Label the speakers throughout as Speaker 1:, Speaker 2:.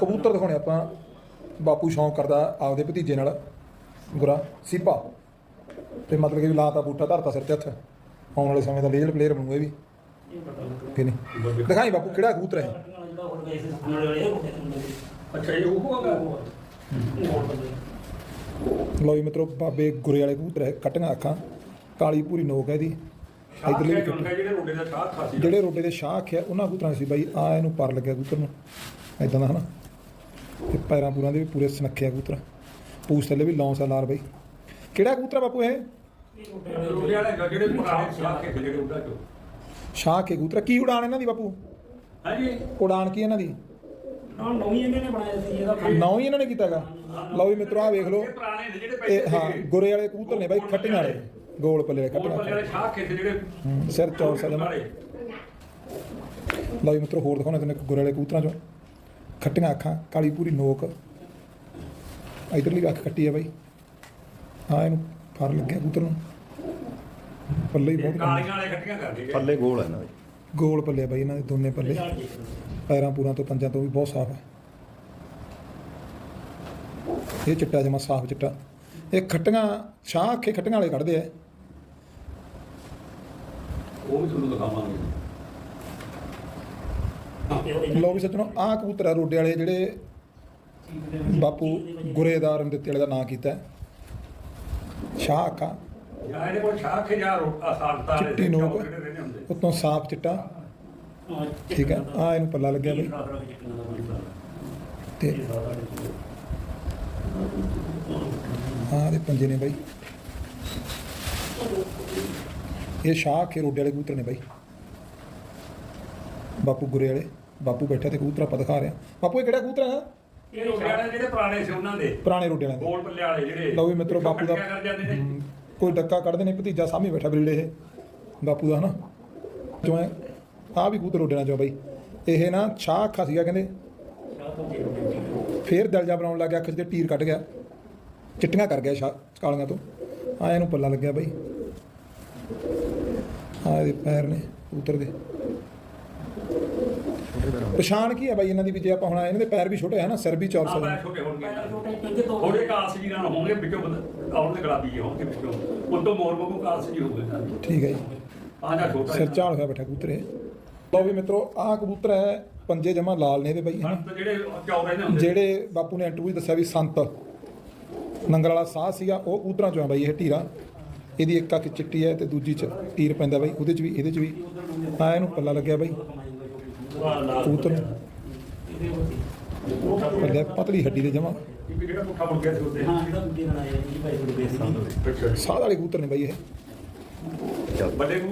Speaker 1: ਕਬੂਤਰ ਦਿਖਾਉਣੇ ਆਪਾਂ। ਬਾਪੂ ਸ਼ੌਂਕ ਕਰਦਾ ਆਪਦੇ ਭਤੀਜੇ ਨਾਲ। ਗੁਰਾ ਸੀਪਾ। ਤੇ ਮਤਲਬ ਕਿ ਲਾਤਾ ਬੂਟਾ ਧਰਤਾ ਸਿਰ ਤੇ ਹੱਥ। ਆਉਣ ਵਾਲੇ ਸਮੇਂ ਦਾ ਲੀਜਲ ਪਲੇਅਰ ਬਣੂ ਇਹ ਵੀ। ਕਿ ਨਹੀਂ? ਦਿਖਾਈ ਬਾਪੂ ਕਿਹੜਾ ਕਬੂਤਰ ਹੈ?
Speaker 2: ਅੱਛਾ ਇਹ ਉਹ ਹੋਗਾ?
Speaker 1: ਲਓ ਜੀ ਮਿੱਤਰੋ ਬਾਬੇ ਗੁਰੇ ਵਾਲੇ ਕਬੂਤਰ ਹੈ। ਕੱਟੀਆਂ ਅੱਖਾਂ। ਕਾਲੀ ਪੂਰੀ ਨੋਕ ਹੈ ਇਹਦੀ। ਇਧਰਲੇ ਵੀ ਕੱਟੀ
Speaker 2: ਜਿਹੜੇ ਰੋਡੇ ਦਾ ਸ਼ਾਹ ਖਾਸੀ
Speaker 1: ਜਿਹੜੇ ਰੋਡੇ ਦੇ ਸ਼ਾਖ ਆ ਉਹਨਾਂ ਕਬੂਤਰਾਂ ਸੀ ਬਾਈ ਆ ਇਹਨੂੰ ਪਰ ਲੱਗਿਆ ਕਬੂਤਰ ਨੂੰ। ਇਦਾਂ ਦਾ ਹਨਾ। ਤੇ ਪੈਰਾਂ ਪੂਰਾਂ ਦੇ ਵੀ ਪੂਰੇ ਸੁਨੱਖਿਆ ਕਬੂਤਰ। ਪੂਛ ਥੱਲੇ ਵੀ ਲੌਂਸ ਆ ਲਾਰ ਬਾਈ। ਕਿਹੜਾ ਕਬੂਤਰ ਬਾਪੂ ਇਹ?
Speaker 2: ਰੋਡੇ ਵਾਲੇ ਜਿਹੜੇ ਪੁਰਾਣੇ ਸ਼ਾਹ ਕੇ ਜਿਹੜੇ ਉੱਡਾ ਚੋ।
Speaker 1: ਸ਼ਾਹ ਕੇ ਕਬੂਤਰ ਕੀ ਉਡਾਨ ਇਹਨਾਂ ਦੀ ਬਾਪੂ?
Speaker 2: ਹਾਂਜੀ।
Speaker 1: ਉਡਾਨ ਕੀ ਇਹਨਾਂ ਦੀ?
Speaker 3: ਨਾ ਨਵੀਂ ਇਹਨੇ ਨੇ ਬਣਾਇਆ ਸੀ ਇਹਦਾ
Speaker 1: ਨੌ ਹੀ ਇਹਨਾਂ ਨੇ ਕੀਤਾਗਾ ਲਓ ਵੀ ਮਿੱਤਰੋ ਆ ਵੇਖ ਲਓ।
Speaker 2: ਇਹ ਪੁਰਾਣੇ ਨੇ ਜਿਹੜੇ ਪੈਸੇ
Speaker 1: ਹਾਂ ਗੁਰੇ ਵਾਲੇ ਕਬੂਤਰ ਨੇ ਬਾਈ ਖੱਟੀਆਂ ਵਾਲੇ। ਗੋਲ ਪੱਲੇ ਵਾਲੇ
Speaker 2: ਕੋਲ
Speaker 1: ਖੱਟੀਆਂ
Speaker 2: ਵਾਲੇ ਸ਼ਾਹ ਕੇ ਜਿਹੜੇ
Speaker 1: ਸਿਰ ਚੌਰ ਸਜਣਾ
Speaker 2: ਵਾਲੇ।
Speaker 1: ਲਓ ਜੀ ਮਿੱਤਰੋ ਹੋਰ ਦਿਖਾਉਣਾ ਤੈਨੂੰ ਇੱਕ ਗੁਰੇ ਵਾਲੇ ਕਬੂਤਰਾਂ ਚੋਂ। ਖੱਟੀਆਂ ਅੱਖਾਂ ਕਾਲੀ ਪੂਰੀ ਨੋਕ। ਇਧਰਲੀ ਅੱਖ ਖੱਟੀ ਹੈ ਬਾਈ। ਹਾਂ ਇਹਨੂੰ ਫਰ ਲੱਗਿਆ ਕਬੂਤਰ ਨੂੰ। ਪੱਲੇ ਹੀ ਬਹੁਤ
Speaker 2: ਕਾਲੀਆਂ ਵਾਲੇ ਖੱਟੀਆਂ ਕਰਦੇ
Speaker 4: ਪੱਲੇ ਗੋਲ ਹੈ ਨਾ ਬਈ
Speaker 1: ਗੋਲ ਪੱਲੇ ਆ ਬਾਈ ਇਹਨਾਂ ਦੇ ਦੋਨੇ ਪੱਲੇ। ਪੈਰਾਂ ਪੂਰਾਂ ਤੋਂ ਪੰਜਾਂ ਤੋਂ ਵੀ ਬਹੁਤ ਸਾਫ਼ ਹੈ ਇਹ ਚਿੱਟਾ ਜਮਾ ਸਾਫ਼ ਚਿੱਟਾ। ਇਹ ਖੱਟੀਆਂ ਸ਼ਾਹ ਅੱਖੇ ਖੱਟੀਆਂ ਵਾਲੇ ਕੱਢਦੇ ਆ।
Speaker 2: ਉਹ ਵੀ ਤੁਹਾਨੂੰ ਦਿਖਾਵਾਂਗੇ।
Speaker 1: ਲੋ ਵੀ ਸੱਜਣੋ ਆਹ ਕਬੂਤਰ ਆ ਰੋਡੇ ਵਾਲੇ ਜਿਹੜੇ ਬਾਪੂ ਗੁਰੇਦਾਰ ਨੇ ਦਿੱਤੇ ਵਾਲੇ ਦਾ ਨਾਂ ਕੀਤਾ। ਸ਼ਾਹ
Speaker 2: ਜਾਂ ਇਹਦੇ ਕੋਲ ਸ਼ਾਹ ਕੇ
Speaker 1: ਚਿੱਟੀ ਨੋਕ।
Speaker 2: ਹੁੰਦੇ।
Speaker 1: ਉਤੋਂ ਸਾਫ਼ ਚਿੱਟਾ। ਠੀਕ ਹੈ। ਆ ਇਹਨੂੰ ਪੱਲਾ ਲੱਗਿਆ ਬਈ। ਤੇ ਆਹ ਦੇ ਪੰਜੇ ਨੇ ਬਾਈ। ਇਹ ਸ਼ਾਹ ਕੇ ਰੋਡੇ ਵਾਲੇ ਕਬੂਤਰ ਨੇ ਬਾਈ। ਬਾਪੂ ਗੁਰੇ ਵਾਲੇ ਬਾਪੂ ਬੈਠਾ ਤੇ ਕਬੂਤਰ ਆਪਾਂ ਦਿਖਾ ਰਿਹਾ ਬਾਪੂ ਇਹ ਕਿਹੜਾ ਕਬੂਤਰ ਹੈ
Speaker 2: ਇਹ ਰੋਡੇ ਵਾਲੇ ਜਿਹੜੇ ਪੁਰਾਣੇ ਸੀ ਉਹਨਾਂ ਦੇ।
Speaker 1: ਪੁਰਾਣੇ ਰੋਡੇ ਵਾਲੇ।
Speaker 2: ਗੋਲ ਪੱਲੇ ਵਾਲੇ ਜਿਹੜੇ।
Speaker 1: ਲਓ ਵੀ ਮਿੱਤਰੋ ਬਾਪੂ ਦਾ ਹਮ, ਕੋਈ ਡੱਕਾ ਕੱਢਦੇ ਨੇ ਭਤੀਜਾ ਸਾਹਮਣੇ ਬੈਠਾ ਬਰੀੜੇ ਇਹ। ਬਾਪੂ ਦਾ ਹਨਾ। ਜੋ ਹੈ ਆ ਵੀ ਕਬੂਤਰ ਰੋਡੇ ਨਾਲ ਜੋ ਬਾਈ। ਇਹ ਨਾ ਛਾਹ ਅੱਖਾਂ ਸੀਗਾ ਕਹਿੰਦੇ। ਫੇਰ ਦਿਲ ਜਾ ਬਣਾਉਣ ਲੱਗ ਗਿਆ ਅੱਖ 'ਚ ਤੇ ਟੀਰ ਕੱਢ ਗਿਆ। ਚਿੱਟੀਆਂ ਕਰ ਗਿਆ ਛਾ ਕਾਲੀਆਂ ਤੋਂ। ਆ ਇਹਨੂੰ ਪੱਲਾ ਲੱਗਿਆ ਬਾਈ। ਆ ਇਹਦੇ ਪੈਰ ਨੇ ਕਬੂਤਰ ਦੇ। ਪਛਾਣ ਕੀ ਹੈ ਬਾਈ ਇਹਨਾਂ ਦੀ ਵੀ ਜੇ ਆਪਾਂ ਹੁਣ ਇਹਨਾਂ ਦੇ ਪੈਰ ਵੀ ਛੋਟੇ ਹੈ ਨਾ ਸਿਰ ਵੀ ਚੌਰਸ ਹੈ
Speaker 2: ਬੜਾ ਛੋਟੇ ਹੋਣਗੇ।
Speaker 3: ਛੋਟੇ ਪਿੰਗੇ ਤੋਂ
Speaker 2: ਥੋੜੇ ਕਾਲਸ ਜੀ ਨਾਲ ਹੋਣਗੇ ਵਿੱਚੋਂ ਆਉਣ ਦੇ ਗੁਲਾਬੀ ਹੋਣਗੇ ਵਿੱਚੋਂ। ਉਤੋਂ ਮੋਰ ਵਾਂਗੂ ਕਾਲਸ ਜੀ ਹੋਊਗੇ
Speaker 1: ਠੀਕ ਹੈ ਜੀ।
Speaker 2: ਆਹ ਛੋਟਾ
Speaker 1: ਸਿਰ ਹੋਇਆ ਬੈਠਾ ਕਬੂਤਰ ਇਹ। ਵੀ ਮਿੱਤਰੋ ਆਹ ਕਬੂਤਰ ਹੈ ਪੰਜੇ ਜਮਾ ਲਾਲ ਨੇ ਇਹਦੇ ਬਾਈ। ਹਨਾ
Speaker 2: ਜਿਹੜੇ ਚੌਰੇ ਨੇ ਹੁੰਦੇ।
Speaker 1: ਜਿਹੜੇ ਬਾਪੂ ਨੇ ਇੰਟਰਵਿਊ ਦੱਸਿਆ ਵੀ ਸੰਤ। ਨੰਗਲ ਵਾਲਾ ਸਾਹ ਸੀਗਾ ਉਹ ਕਬੂਤਰਾਂ ਚੋਂ ਆ ਬਾਈ ਇਹ ਢੀਰਾ। ਇਹਦੀ ਇੱਕ ਅੱਖ ਚਿੱਟੀ ਹੈ ਤੇ ਦੂਜੀ ਚ ਤੀਰ ਪੈਂਦਾ ਬਾਈ, ਉਹਦੇ ਚ ਵੀ, ਇਹਦੇ ਚ ਵੀ। ਆ ਇਹਨੂੰ ਪੱਲਾ ਲੱਗਿਆ ਬਾਈ। ਕਬੂਤਰ ਨੂੰ। ਪੱਲੇ ਪਤਲੀ ਹੱਡੀ ਦੇ ਜਮਾ। ਸਾਧ ਵਾਲੇ ਕਬੂਤਰ ਨੇ ਬਾਈ ਇਹ।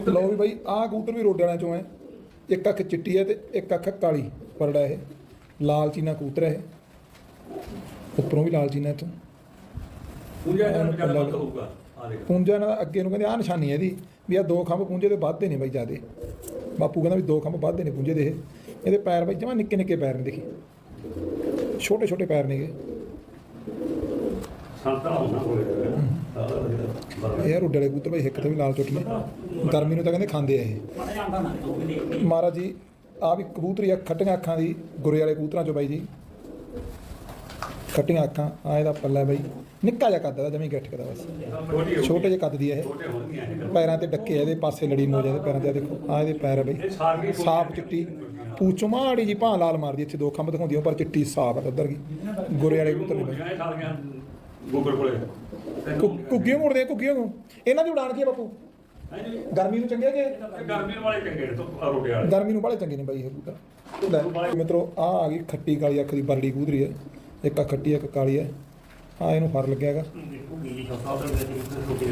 Speaker 1: ਲਓ ਵੀ ਬਾਈ, ਆਹ ਕਬੂਤਰ ਵੀ ਰੋਡੇ ਚੋਂ ਹੈ। ਇੱਕ ਅੱਖ ਚਿੱਟੀ ਹੈ ਤੇ ਇੱਕ ਅੱਖ ਕਾਲੀ ਪਰੜਾ ਇਹ। ਲਾਲ ਚੀਨਾ ਕਬੂਤਰ ਹੈ ਇਹ। ਉੱਪਰੋਂ ਵੀ ਲਾਲ ਚੀਨਾ ਤੋਂ
Speaker 2: ਪੂਜਾ ਦਾ ਜ਼ਿਆਦਾ ਵੱਧ ਹੋਊਗਾ ਆ ਦੇਖ।
Speaker 1: ਪੂੰਜਾ ਨਾਲ ਅੱਗੇ ਨੂੰ ਕਹਿੰਦੇ ਆਹ ਨਿਸ਼ਾਨੀ ਹੈ ਇਹਦੀ। ਵੀ ਆ ਦੋ ਖੰਭ ਪੂੰਜੇ ਦੇ ਵੱਧਦੇ ਨੇ ਬਾਈ ਜਿਆਦੇ। ਬਾਪੂ ਕਹਿੰਦਾ ਵੀ ਦੋ ਖੰਭ ਵੱਧਦੇ ਨੇ ਪੂੰਜੇ ਦੇ ਇਹ। ਇਹਦੇ ਪੈਰ ਬਾਈ ਜਮਾ ਨਿੱਕੇ ਨਿੱਕੇ ਪੈਰ ਨੇ ਦੇਖੀ। ਛੋਟੇ ਛੋਟੇ ਪੈਰ ਨੇਗੇ
Speaker 2: ਸੰਤਾਂ ਹੋਣਾ ਹੋਵੇ
Speaker 1: ਇਹ ਰੁੱਡੇ ਵਾਲੇ ਕਬੂਤਰ ਬਾਈ ਹਿੱਕ ਤੇ ਵੀ ਲਾਲ ਚੁੱਟ ਨੇ ਗਰਮੀ ਨੂੰ ਤਾਂ ਕਹਿੰਦੇ ਖਾਂਦੇ ਆ ਇਹ।
Speaker 3: ਨਾ
Speaker 1: ਮਹਾਰਾਜ ਜੀ ਆ ਵੀ ਕਬੂਤਰੀ ਆ ਖੱਟੀਆਂ ਅੱਖਾਂ ਦੀ ਗੁਰੇ ਵਾਲੇ ਕਬੂਤਰਾਂ ਚੋਂ ਬਾਈ ਜੀ। ਖੱਟੀਆਂ ਅੱਖਾਂ ਆ ਇਹਦਾ ਪੱਲਾ ਬਾਈ, ਨਿੱਕਾ ਜਿਹਾ ਕੱਦ ਦਾ, ਜਮੀ ਗੱਠ ਕਦਾ ਬਸ।
Speaker 2: ਛੋਟੇ
Speaker 1: ਜਿਹੇ ਕੱਦ ਦੀ ਹੈ ਇਹ। ਪੈਰਾਂ ਤੇ ਡੱਕੇ ਇਹਦੇ ਪਾਸੇ ਲੜੀ ਮੋਜ ਇਹਦੇ ਪੈਰਾਂ ਤੇ ਦੇਖੋ ਆ ਇਹਦੇ ਪੈਰ ਬਈ। ਸਾਫ਼ ਚਿੱਟੀ, ਪੂਛ ਮਾੜੀ ਜੀ ਭਾਂ ਲਾਲ ਮਾਰਦੀ, ਇੱਥੇ ਦੋ ਖੰਭ ਦਿਖਾਉਂਦੀ ਪਰ ਚਿੱਟੀ ਸਾਫ਼ ਆ, ਉੱਧਰ ਗਈ ਗੁਰੇ ਵਾਲੇ ਕਬੂਤਰ ਨੇ ਬਈ।
Speaker 2: ਇਹ ਕੋਲੇ
Speaker 1: ਕੁ- ਘੁੱਗੀਆਂ ਮੁੜਦੇ ਘੁੱਗੀਆਂ ਨੂੰ। ਇਹਨਾਂ ਦੀ ਉਡਾਨ ਕੀ ਬਾਪੂ? ਗਰਮੀ ਨੂੰ ਚੰਗੇ ਜੇ
Speaker 2: ਇਹ ਗਰਮੀ ਵਾਲੇ ਚੰਗੇ ਨੇ ਤੋਂ ਰੋਡੇ ਵਾਲੇ
Speaker 1: ਗਰਮੀ ਨੂੰ ਬਾਲੇ ਚੰਗੇ ਨੇ ਬਾਈ ਇਹ ਕਬੂਤਰ। ਮਿੱਤਰੋ ਆ ਆ ਗਈ ਖੱਟੀ ਕਾਲੀ ਅੱਖ ਦੀ ਬਰੜੀ ਕਬੂਤਰੀ ਹੈ ਇੱਕ ਅੱਖ ਖੱਟੀ ਇੱਕ ਕਾਲੀ ਹੈ ਆ ਇਹਨੂੰ ਫਰ ਲੱਗਿਆ ਹੈਗਾ।
Speaker 3: ਰੋਟੀ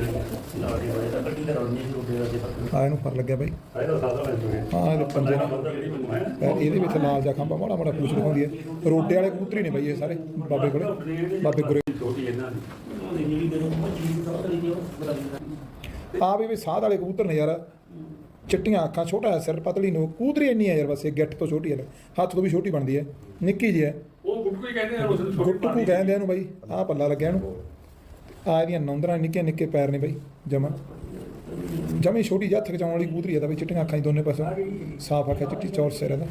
Speaker 1: ਆ ਇਹਨੂੰ ਫਰ ਲੱਗਿਆ ਬਾਈ। ਹਾਂ ਇਹਦੇ ਪੰਜੇ ਨੇ
Speaker 2: ਜਿਹੜੀ ਮੈਨੂੰ ਹੈ।
Speaker 1: ਇਹ- ਇਹਦੇ ਵਿੱਚ ਲਾਲ ਜਾਂ ਖੰਭਾ ਮਾੜਾ ਮਾੜਾ ਪੂਛ ਦਿਖਾਉਂਦੀ ਹੈ ਰੋਡੇ ਵਾਲੇ ਕਬੂਤਰੀ ਨੇ ਬਾਈ ਇਹ ਸਾਰੇ ਬਾਬੇ ਕੋਲੇ। ਬਾਬੇ ਗੁਰੇ
Speaker 3: ਨੀਲੀ
Speaker 1: ਆ ਵੀ ਵੀ ਸਾਧ ਵਾਲੇ ਕਬੂਤਰ ਨੇ ਯਾਰ। ਚਿੱਟੀਆਂ ਅੱਖਾਂ ਛੋਟਾ ਹੈ ਸਿਰ ਪਤਲੀ ਨੋ ਕਬੂਤਰੀ ਇੰਨੀ ਹੈ ਯਾਰ ਬਸ ਇਹ ਗਿੱਟ ਤੋਂ ਛੋਟੀ ਹੈ ਹੱਥ ਤੋਂ ਵੀ ਛੋਟੀ ਬਣਦੀ ਹੈ ਨਿੱਕੀ ਜੀ ਹੈ
Speaker 2: ਗੁੱਟੂ ਹੀ ਕਹਿੰਦੇ ਆ ਉਸ ਨੂੰ ਛੋਟੀ
Speaker 1: ਗੁੱਟੂ ਕੂ ਕਹਿੰਦੇ ਆ ਇਹਨੂੰ ਬਾਈ। ਆਹ ਪੱਲਾ ਲੱਗਿਆ ਇਹਨੂੰ। ਆ ਇਹਦੀਆਂ ਨੌਂਦਰਾਂ ਨਿੱਕੇ ਨਿੱਕੇ ਪੈਰ ਨੇ ਬਾਈ ਜਮਾ ਜਮੀ ਛੋਟੀ ਜਿਹੀ ਹੱਥ ਖਿਚਾਉਣ ਵਾਲੀ ਕਬੂਤਰੀ ਹੈ ਤਾਂ ਬਈ ਚਿੱਟੀਆਂ ਅੱਖਾਂ ਹੀ ਦੋਨੇ ਪਾਸੋਂ। ਸਾਫ਼ ਅੱਖਾਂ ਚਿੱਟੀ ਚੌਰ ਸਿਰ ਇਹਦਾ।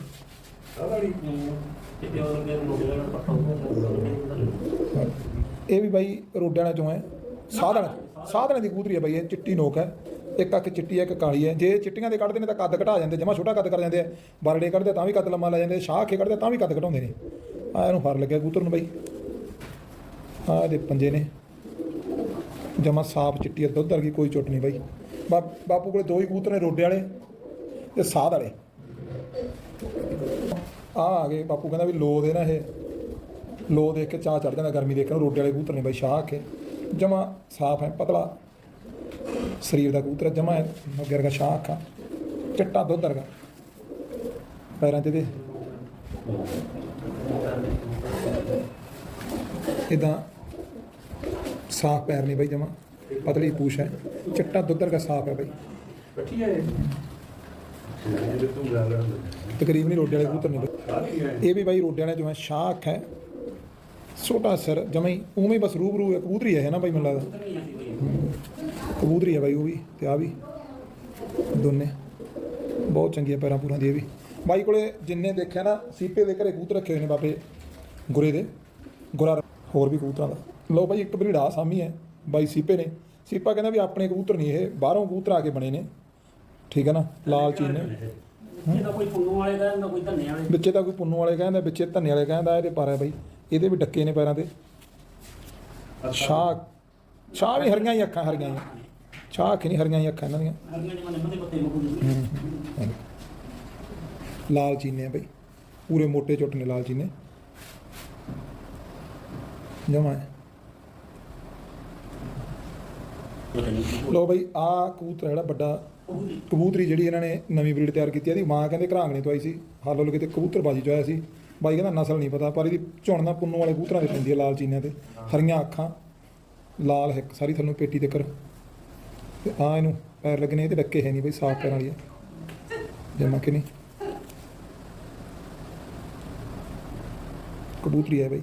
Speaker 1: ਇਹ ਵੀ ਬਾਈ ਰੋਡਿਆਂ ਵਾਲਾ ਚੋਂ ਹੈ। ਸਾਧਨ ਸਾਧਨ ਦੀ ਕਬੂਤਰੀ ਹੈ ਬਾਈ ਇਹ ਚਿੱਟੀ ਨੋਕ ਹੈ। ਇੱਕ ਅੱਖ ਚਿੱਟੀ ਹੈ ਇੱਕ ਕਾਲੀ ਹੈ। ਜੇ ਚਿੱਟੀਆਂ ਦੇ ਕੱਢਦੇ ਨੇ ਤਾਂ ਕੱਦ ਘਟਾ ਜਾਂਦੇ ਜਮਾ ਛੋਟਾ ਕੱਦ ਕਰ ਜਾਂਦੇ ਆ। ਬਰੜੇ ਕੱਢਦੇ ਤਾਂ ਵੀ ਕੱਦ ਲੰਮਾ ਲੈ ਜਾਂਦੇ ਸ਼ਾਹ ਕੇ ਕੱਢਦੇ ਤਾਂ ਵੀ ਕੱਦ ਘਟਾਉਂਦੇ ਨੇ। ਆ ਇਹਨੂੰ ਫਰ ਲੱਗਿਆ ਕਬੂਤਰ ਨੂੰ ਬਾਈ। ਆ ਇਹਦੇ ਪੰਜੇ ਨੇ। ਜਮਾ ਸਾਫ਼ ਚਿੱਟੀ ਦੁੱਧ ਵਰਗੀ, ਕੋਈ ਚੁੱਟ ਨਹੀਂ ਬਾਈ। ਬਾ- ਬਾਪੂ ਕੋਲੇ ਦੋ ਹੀ ਕਬੂਤਰ ਨੇ, ਰੋਡੇ ਵਾਲੇ ਤੇ ਸਾਧ ਵਾਲੇ। ਆ ਆ ਗਏ। ਬਾਪੂ ਕਹਿੰਦਾ ਵੀ ਲੋ ਦੇ ਨਾ ਇਹ। ਲੋ ਦੇਖ ਕੇ ਚਾਹ ਚੜ ਜਾਂਦਾ ਗਰਮੀ ਦੇਖ ਕੇ। ਰੋਡੇ ਵਾਲੇ ਕਬੂਤਰ ਨੇ ਬਾਈ ਸ਼ਾਹ ਕੇ ਜਮਾ ਸਾਫ਼ ਹੈ ਪਤਲਾ। ਸਰੀਰ ਦਾ ਕਬੂਤਰ ਜਮਾ ਹੈ ਮੱਗੇ ਵਰਗਾ ਸ਼ਾਹ ਅੱਖਾਂ ਚਿੱਟਾ ਦੁੱਧ ਵਰਗਾ। ਪੈਰਾਂ ਤੇ ਦੇ ਇਦਾਂ ਸਾਫ਼ ਪੈਰ ਨਹੀਂ ਬਾਈ ਜਮਾ ਪਤਲੀ ਪੂਛ ਹੈ। ਚਿੱਟਾ ਦੁੱਧ ਵਰਗਾ ਸਾਫ਼ ਹੈ ਬਾਈ।
Speaker 2: ਇਕੱਠੀ ਹੈ ਇਹ? ਤੂੰ ਗੱਲ
Speaker 1: ਤਕਰੀਬਨ ਰੋਡੇ ਵਾਲੇ ਕਬੂਤਰ ਨੇ ਇਹ। ਵੀ ਬਾਈ ਰੋਡੇ ਵਾਲੇ ਜੋ ਹੈ ਸ਼ਾਹ ਅੱਖ ਹੈ। ਛੋਟਾ ਸਿਰ ਜਮਾ ਹੀ ਉਵੇਂ ਹੀ ਬਸ ਰੂਬ ਰੂ ਹੈ। ਕਬੂਤਰੀ ਹੈ ਨਾ ਬਾਈ ਮੈਨੂੰ ਲੱਗਦਾ। ਕਬੂਤਰੀ ਹੈ ਬਾਈ ਉਹ ਵੀ ਤੇ ਆ ਵੀ। ਦੋਨੇ। ਬਹੁਤ ਚੰਗੀਆਂ ਪੈਰਾਂ ਪੂਰਾਂ ਦੀ ਇਹ ਵੀ। ਬਾਈ ਕੋਲੇ ਜਿੰਨੇ ਦੇਖਿਆ ਨਾ ਸੀਪੇ ਦੇ ਘਰੇ ਕਬੂਤਰ ਰੱਖੇ ਹੋਏ ਨੇ ਬਾਬੇ ਗੁਰੇ ਦੇ ਗੁਰਾ ਹੋਰ ਵੀ ਕਬੂਤਰਾਂ ਦਾ। ਲਓ ਬਾਈ ਇੱਕ ਬਰੀਡ ਆ ਸਾਮੀ ਹੈ ਬਾਈ ਸੀਪੇ ਨੇ। ਸੀਪਾ ਕਹਿੰਦਾ ਵੀ ਆਪਣੇ ਕਬੂਤਰ ਨਹੀਂ ਇਹ ਬਾਹਰੋਂ ਕਬੂਤਰ ਆ ਕੇ ਬਣੇ ਨੇ। ਠੀਕ ਹੈ ਨਾ ਲਾਲ ਚੀਨ ਨੇ।
Speaker 3: ਇਹਦਾ ਕੋਈ ਪੁੰਨੂ ਵਾਲੇ ਦਾ ਨਾ ਕੋਈ ਧੰਨੇ ਵਾਲੇ।
Speaker 1: ਵਿੱਚੇ ਤਾਂ ਕੋਈ ਪੁੰਨੂ ਵਾਲੇ ਕਹਿੰਦਾ ਵਿੱਚੇ ਧੰਨੇ ਵਾਲੇ ਕਹਿੰਦਾ ਇਹਦੇ ਪਰ ਹੈ ਬਾਈ। ਇਹਦੇ ਵੀ ਡੱਕੇ ਨੇ ਪੈਰਾਂ ਤੇ। ਸ਼ਾਹ ਸ਼ਾਹ ਵੀ ਹਰੀਆਂ ਹੀ ਅੱਖਾਂ ਹਰੀਆਂ ਹੀ। ਸ਼ਾਹ ਅੱਖ ਨਹੀਂ ਹਰੀਆਂ ਹੀ ਅੱਖਾਂ ਇਹਨਾਂ ਦੀਆਂ।
Speaker 3: ਹਰੀਆਂ ਨੇ ਮਨੇ ਮਤੇ ਪੱਤੇ ਮੁਕੂ
Speaker 1: ਲਾਲ ਚੀਨੇ ਆ ਬਈ। ਪੂਰੇ ਮੋਟੇ ਚੁੱਟ ਨੇ ਲਾਲ ਚੀਨੇ। ਜਮਾ ਹੈ।
Speaker 3: ਪਤਾ ਨਹੀਂ
Speaker 1: ਲੋ ਬਈ ਆ ਕਬੂਤਰ ਜਿਹੜਾ ਵੱਡਾ। ਕਬੂਤਰੀ ਜਿਹੜੀ ਇਹਨਾਂ ਨੇ ਨਵੀਂ ਬਰੀਡ ਤਿਆਰ ਕੀਤੀ ਆ, ਇਹਦੀ। ਮਾਂ ਕਹਿੰਦੇ ਘਰਾਂਗਣੇ ਤੋਂ ਆਈ ਸੀ। ਹਾਲੋ ਲਗੇ ਕਿਤੇ ਕਬੂਤਰ ਬਾਜ਼ੀ ਚੋਇਆ ਸੀ। ਬਾਈ ਕਹਿੰਦਾ ਨਸਲ ਨਹੀਂ ਪਤਾ ਪਰ ਇਹਦੀ ਝੁਣ ਨਾ ਪੁੰਨੂ ਵਾਲੇ ਕਬੂਤਰਾਂ ਦੇ ਪੈਂਦੀ ਹੈ ਲਾਲ ਚੀਨਿਆਂ ਤੇ। ਹਰੀਆਂ ਅੱਖਾਂ ਲਾਲ ਹਿੱਕ ਸਾਰੀ ਥੱਲੋਂ ਪੇਟੀ ਤੇ ਕਰ। ਤੇ ਆ ਇਹਨੂੰ ਪੈਰ ਲੱਗਣੇ ਇਹਦੇ ਡੱਕੇ ਹੈ ਨਹੀਂ ਬਈ ਸਾਫ਼ ਪੈਰਾਂ ਵਾਲੀ ਆ। ਜਮਾ ਕਿ ਨਹੀਂ? ਕਬੂਤਰੀ ਹੈ ਬਈ।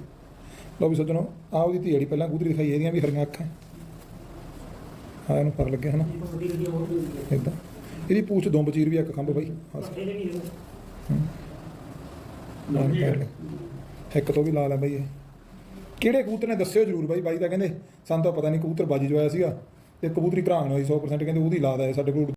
Speaker 1: ਲਓ ਵੀ ਸੱਜਣੋ ਆਹ ਉਹਦੀ ਧੀ ਜਿਹੜੀ ਪਹਿਲਾਂ ਕਬੂਤਰੀ ਦਿਖਾਈ ਇਹਦੀਆਂ ਵੀ ਹਰੀਆਂ ਅੱਖਾਂ। ਆ ਇਹਨੂੰ ਪਰ ਲੱਗਿਆ ਹਨਾ?
Speaker 3: ਵੀ ਹੁੰਦੀ
Speaker 1: ਇਦਾਂ ਇਹਦੀ ਪੂਛ ਦੁੰਬ ਚੀਰ ਵੀ ਇੱਕ ਖੰਭ ਬਈ।
Speaker 3: ਹੈ।
Speaker 1: ਇੱਕ ਤੋਂ ਵੀ ਲਾ ਲੈ ਬਈ ਇਹ। ਕਿਹੜੇ ਕਬੂਤਰ ਨੇ ਦੱਸਿਓ ਜਰੂਰ ਬਾਈ। ਬਾਈ ਤਾਂ ਕਹਿੰਦੇ ਸਾਨੂੰ ਤਾਂ ਪਤਾ ਨਹੀਂ ਕਬੂਤਰ ਬਾਜੀ ਜੋ ਆਇਆ ਸੀਗਾ। ਤੇ ਕਬੂਤਰੀ ਘਰਾਂਗ ਹੋਈ 100% ਕਹਿੰਦੇ ਉਹਦੀ ਲਾਦਾ ਹੈ ਸਾਡੇ ਕੋਲ